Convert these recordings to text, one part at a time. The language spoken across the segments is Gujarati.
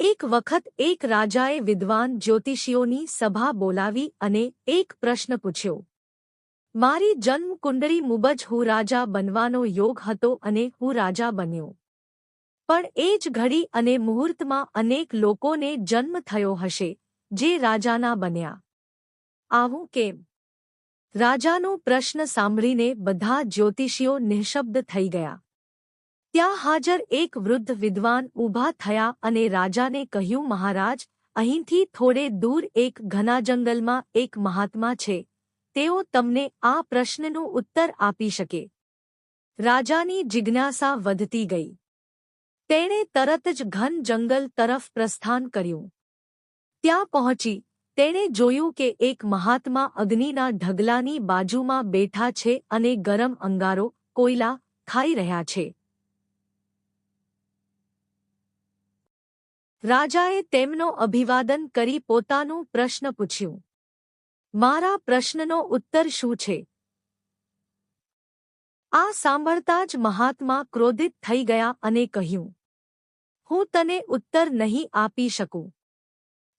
એક વખત એક રાજાએ વિદ્વાન જ્યોતિષીઓની સભા બોલાવી અને એક પ્રશ્ન પૂછ્યો. મારી જન્મ કુંડળી મુબજ હું રાજા બનવાનો યોગ હતો અને હું રાજા બન્યો. પણ એ જ ઘડી અને મુહૂર્તમાં અનેક લોકોને જન્મ થયો હશે, જે રાજાના બન્યા. આવું કેમ રાજાનો પ્રશ્ન સાંભળીને બધા જ્યોતિષીઓ નિઃશબ્દ થઈ ગયા. ત્યાં હાજર એક વૃદ્ધ વિદ્વાન ઊભા થયા અને રાજાને કહ્યું, મહારાજ, અહીંથી થોડે દૂર એક ઘના જંગલમાં એક મહાત્મા છે. તેઓ તમને આ પ્રશ્નનો ઉત્તર આપી શકે. રાજાની જિજ્ઞાસા વધતી ગઈ. તેણે તરત જ ઘન જંગલ તરફ પ્રસ્થાન કર્યું. ત્યાં પહોંચી તેણે જોયું કે એક મહાત્મા અગ્નિના ઢગલાની બાજુમાં બેઠા છે અને ગરમ અંગારો, કોયલા ખાઈ રહ્યા છે. રાજાએ તેમનો અભિવાદન કરી પોતાનું પ્રશ્ન પૂછ્યું. મારા પ્રશ્નનો ઉત્તર શું છે આ સાંભળતા જ મહાત્મા ક્રોધિત થઈ ગયા અને કહ્યું, હું તને ઉત્તર નહીં આપી શકું.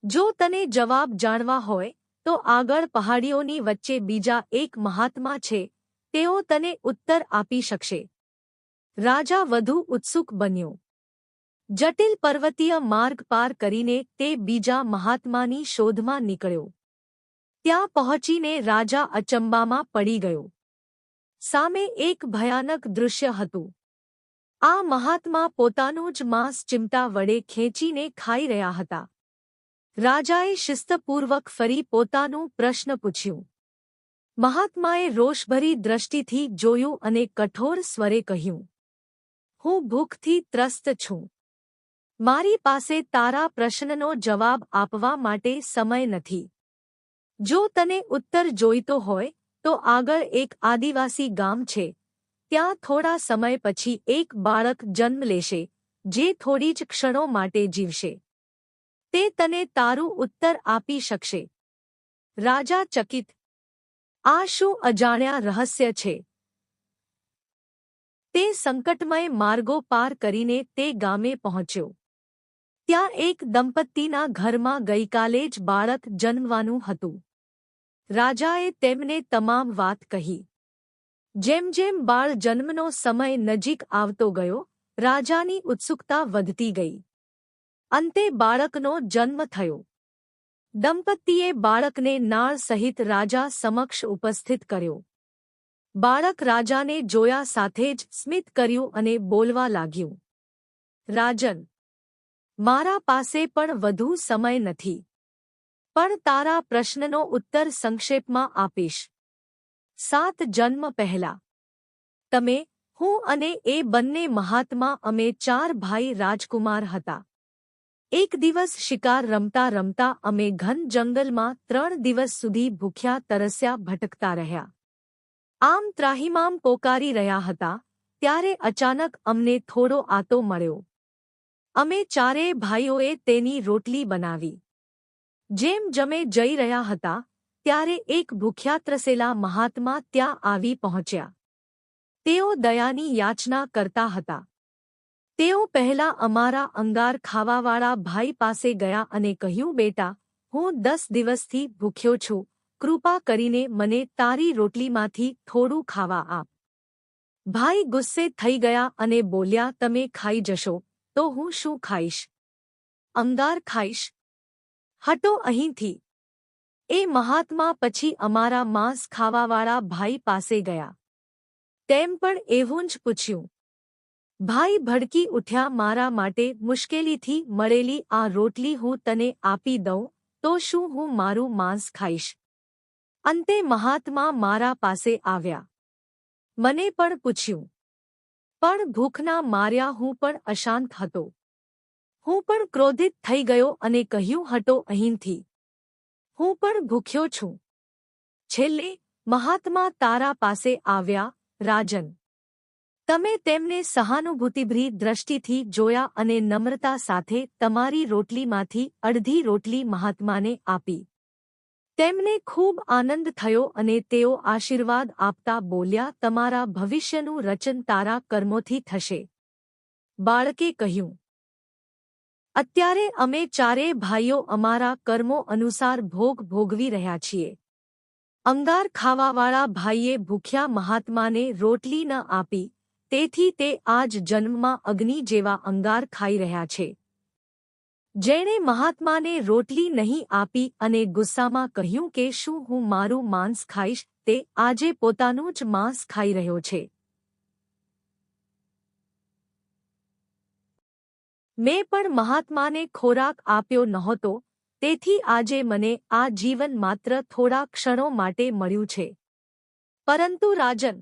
જો તને જવાબ જાણવા હોય, તો આગળ પહાડીઓની વચ્ચે બીજા એક મહાત્મા છે, તેઓ તને ઉત્તર આપી શકશે રાજા વધુ ઉત્સુક બન્યો. જટિલ પર્વતીય માર્ગ પાર કરીને તે બીજા મહાત્માની શોધમાં નીકળ્યો. ત્યાં પહોંચીને રાજા અચંબામાં પડી ગયો. સામે એક ભયાનક દૃશ્ય હતું. આ મહાત્મા પોતાનું જ માંસ ચિમટા વડે ખેંચીને ખાઈ રહ્યા હતા. રાજાએ શિસ્તપૂર્વક ફરી પોતાનું પ્રશ્ન પૂછ્યું. મહાત્માએ રોષભરી દ્રષ્ટિથી જોયું અને કઠોર સ્વરે કહ્યું, હું ભૂખથી ત્રસ્ત છું. મારી પાસે તારા પ્રશ્નનો જવાબ આપવા માટે સમય નથી. જો તને ઉત્તર જોઈતો હોય, તો આગળ એક આદિવાસી ગામ છે. ત્યાં થોડા સમય પછી એક બાળક જન્મ લેશે, જે થોડી જ ક્ષણો માટે જીવશે. તે તને તારું ઉત્તર આપી શકશે. રાજા ચકિત. આ શું અજાણ્યા રહસ્ય છે? તે સંકટમય માર્ગો પાર કરીને તે ગામે પહોંચ્યો. ત્યાં એક દંપતીના ઘરમાં ગઈકાલે જ બાળક જન્મવાનું હતું. રાજાએ તેમને તમામ વાત કહી. જેમ જેમ બાળ જન્મનો સમય નજીક આવતો ગયો, રાજાની ઉત્સુકતા વધતી ગઈ. અંતે બાળકનો જન્મ થયો. દંપતીએ બાળકને નાળ સહિત રાજા સમક્ષ ઉપસ્થિત કર્યો. બાળક રાજાને જોયા સાથે જ સ્મિત કર્યું અને બોલવા લાગ્યું. રાજન મારા પાસે પણ વધુ સમય નથી. પણ તારા પ્રશ્નનો ઉત્તર સંક્ષેપમાં આપીશ. સાત જન્મ પહેલા. તમે, હું અને એ બંને મહાત્મા અમે ચાર ભાઈ રાજકુમાર હતા. એક દિવસ શિકાર રમતા રમતા અમે ઘન જંગલમાં ત્રણ દિવસ સુધી ભૂખ્યા તરસ્યા ભટકતા રહ્યા. આમ ત્રાહિમામ પોકારી રહ્યા હતા, ત્યારે અચાનક અમને થોડો આતો મળ્યો. અમે ચારેય ભાઈઓએ તેની રોટલી બનાવી. જેમ જમે જઈ રહ્યા હતા, ત્યારે એક ભૂખ્યા ત્રસેલા મહાત્મા ત્યાં આવી પહોંચ્યા. તેઓ દયાની યાચના કરતા હતા. તેઓ પહેલા અમારા અંગાર ખાવાવાળા ભાઈ પાસે ગયા અને કહ્યું, બેટા, હું દસ દિવસથી ભૂખ્યો છું. કૃપા કરીને મને તારી રોટલીમાંથી થોડું ખાવા આપ. ભાઈ ગુસ્સે થઈ ગયા અને બોલ્યા, તમે ખાઈ જશો. તો હું શું ખાઈશ? અંગાર ખાઈશ? હટો અહીંથી. એ મહાત્મા પછી અમારા માંસ ખાવાવાળા ભાઈ પાસે ગયા. તેમ પણ એવું જ પૂછ્યું. ભાઈ ભડકી ઉઠ્યા મારા માટે મુશ્કેલીથી મળેલી આ રોટલી હું તને આપી દઉં, તો શું હું મારું માંસ ખાઈશ? અંતે મહાત્મા મારા પાસે આવ્યા. મને પણ પૂછ્યું. પણ ભૂખના માર્યા હું પણ અશાંત હતો. હું પણ ક્રોધિત થઈ ગયો અને કહ્યું, હટો અહીંથી. હું પણ ભૂખ્યો છું. છેલ્લે મહાત્મા તારા પાસે આવ્યા, રાજન, તમે તેમને સહાનુભૂતિભરી દ્રષ્ટિથી જોયા અને નમ્રતા સાથે તમારી રોટલીમાંથી અડધી રોટલી મહાત્માને આપી. તેમને ખૂબ આનંદ થયો અને તેઓ આશીર્વાદ આપતા બોલ્યા, તમારા ભવિષ્યનું રચન તારા કર્મોથી થશે. બાળકે કહ્યું, અત્યારે અમે ચારેય ભાઈઓ અમારા કર્મો અનુસાર ભોગ ભોગવી રહ્યા છીએ. અંગાર ખાવાવાળા ભાઈએ ભૂખ્યા મહાત્માને રોટલી ન આપી, તેથી તે આજ જન્મમાં અગ્નિ જેવા અંગાર ખાઈ રહ્યા છે. જેણે મહાત્માને રોટલી નહીં આપી અને ગુસ્સામાં કહ્યું કે શું હું મારું માંસ ખાઈશ, તે આજે પોતાનું જ માંસ ખાઈ રહ્યો છે. મેં પણ મહાત્માને ખોરાક આપ્યો નહોતો, તેથી આજે મને આ જીવન માત્ર થોડા ક્ષણો માટે મળ્યું છે. પરંતુ રાજન,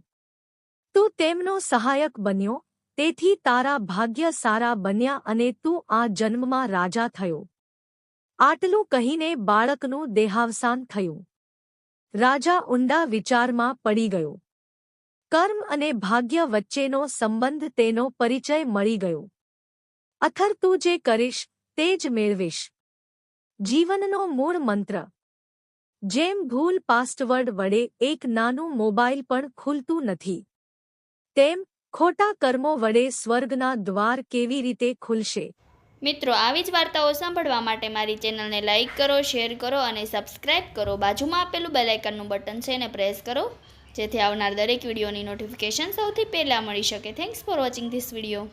તું તેમનો સહાયક બન્યો તેથી તારા ભાગ્ય સારા બન્યા અને તું આ જન્મમાં રાજા થયો. આટલું કહીને બાળકનું દેહાવસાન થયું. રાજા ઊંડા વિચારમાં પડી ગયો. કર્મ અને ભાગ્ય વચ્ચેનો સંબંધ તેનો પરિચય મળી ગયો. અથર તું જે કરીશ, તે જ મેળવીશ. જીવનનો મૂળ મંત્ર. જેમ ભૂલ પાસવર્ડ વડે એક નાનું મોબાઈલ પણ ખુલતું નથી. તેમ ખોટા કર્મો વડે સ્વર્ગના દ્વાર કેવી રીતે ખુલશે? મિત્રો, આવી જ વાર્તાઓ સાંભળવા માટે મારી ચેનલને લાઇક કરો, શેર કરો અને સબસ્ક્રાઇબ કરો. બાજુમાં આપેલું બેલ આઇકનનું બટન છે એને પ્રેસ કરો, જેથી આવનાર દરેક વિડીયોની નોટિફિકેશન સૌથી પહેલાં મળી શકે. Thanks for watching this video.